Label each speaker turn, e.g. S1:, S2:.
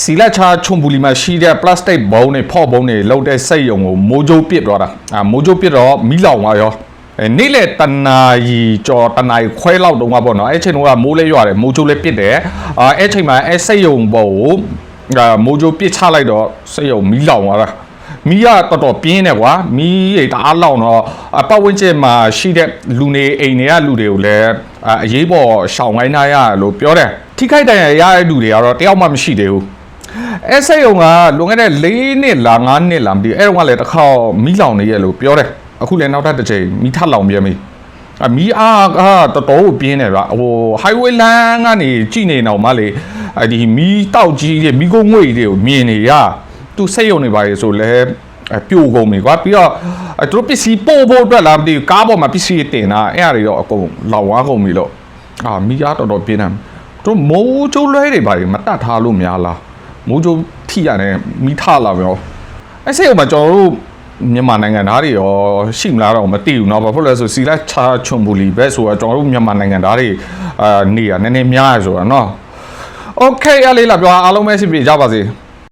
S1: စီလက်ချာချုံပူလီမှာရှိတဲ့ plastic ဘုံတွေဖော့ဘုံတွေလောက်တဲ့စိတ်ယုံကိုမိုးကြိုးပစ်သွားတာအာမိုးကြိုးပစ်တော့မီးလောင်သွားရောအဲနေ့လေတနာရီကျော်တနာရီခွဲလောက်တုန်းကပေါ့နော်အဲ့ချိန်တုန်းကမိုးလေးရွာတယ်မိုးကြိုးလေးပစ်တယ်အာအဲ့ချိန်မှာအဲ့စိတ်ယုံဘုံကိုအာမိုးကြိုးပစ်ချလိုက်တော့စိတ်ယုံမီးလောင်သွားတာမီးကတော်တော်ပြင်းတယ်ကွာမီးရိတ်တအားလောင်တော့အပတ်ဝန်းကျင်မှာရှိတဲ့လူနေအိမ်တွေကလူတွေကိုလည်းအာအရေးပေါ်ရှောင်ခိုင်းထားရလို့ပြောတယ်ထိခိုက်ဒဏ်ရာရတဲ့လူတွေကတော့တယောက်မှမရှိသေးဘူး အဲစိတ်ုံကလွန်ခဲ့တဲ့၄နှစ်လား၅နှစ်လားမသိဘူးအဲ့တော့ကလည်းတစ်ခေါက်မီးလောင်နေရလို့ပြောတယ်အခုလည်းနောက်ထပ်တစ်ချိန်မီးထပ်လောင်ပြန်ပြီအမီးအားကတော်တော်ကိုပြင်းတယ်ဗျဟို highway လမ်းကနေကြည့်နေတော့မှလေအဒီမီးတောက်ကြီးတွေမီးကုန်းငွေတွေကိုမြင်နေရသူစိတ်ယုံနေပါလေဆိုလဲအပြိုကုန်ပြီကွာပြီးတော့အဲသူတို့ပစ္စည်းပို့ဖို့အတွက်လားမသိဘူးကားပေါ်မှာပစ္စည်းတင်တာအဲ့အရာတွေတော့အကုန်လောင်ဝါကုန်ပြီလို့အာမိသားတော်တော်ပြင်းတယ်သူတို့မိုးချိုးလွဲတွေပါလေမတတ်ထားလို့များလား မိုးချိုးထိရတယ်မိထလာရောအဲ့စိတ်ယုံမှာကျွန်တော်တို့မြန်မာနိုင်ငံသားတွေရောရှိမလားတော့မသိဘူးเนาะဘာဖြစ်လဲဆိုစီလက်ချာချွန်ဘူလီပဲဆိုတော့ကျွန်တော်တို့မြန်မာနိုင်ငံသားတွေအာနေရနည်းနည်းများရဆိုတာเนาะโอเคအလေးလာပြောအားလုံးပဲရှိပြီကြပါစေ